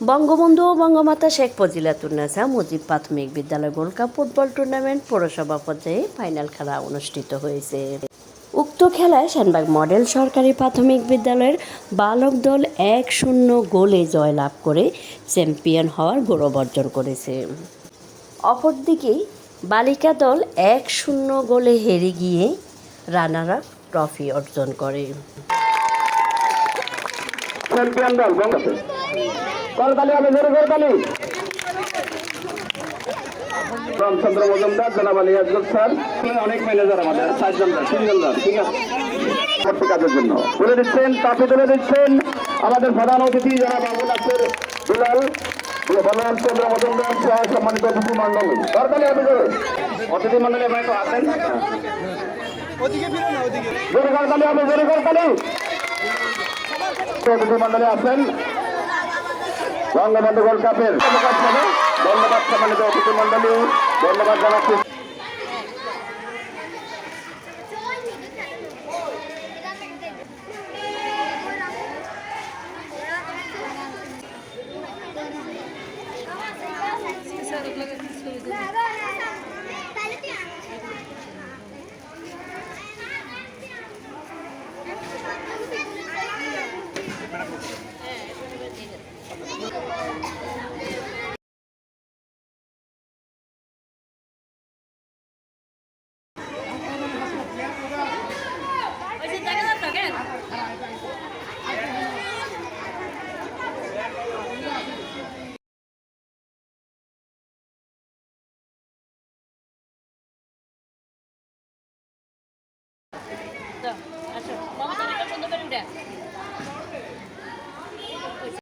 বঙ্গবন্ধু ও বঙ্গমাতা শেখ ফজিলাতুন্নেসা মুজিব প্রাথমিক বিদ্যালয় gold cup football tournament পৌরসভা পর্যায়ে ফাইনাল খেলা অনুষ্ঠিত হয়েছে। উক্ত খেলায় সেনবাগ মডেল সরকারি প্রাথমিক বিদ্যালয়ের বালক দল এক শূন্য গোলে জয়লাভ করে চ্যাম্পিয়ন হওয়ার গৌরব অর্জন করেছে। অপরদিকে বালিকা দল এক শূন্য গোলে হেরে গিয়ে রানার আপ ট্রফি অর্জন করে। কলকালি হবে জোরে করকালি রামচন্দ্র মজুমদার জনাব আলী আজগর স্যার। অনেক ম্যানেজার আমাদের চারজন তিনজন ঠিক আছে? পরবর্তী কাজের জন্য। তুলে দিচ্ছেন তাপে তুলে দিচ্ছেন আমাদের প্রধান অতিথি জনাব আবুল নাসের দুলাল বলরাম চন্দ্র মজুমদার সহ সম্মানিত অতিথি মন্ডল জোরে মন্ডলী তো জোরে জোরে অতিথি মন্ডলী আছেন। বঙ্গবন্ধু গোল্ড কাপের ধন্যবাদ সম্মানিত অতিথি মন্ডলী ধন্যবাদ জানাচ্ছি। আসো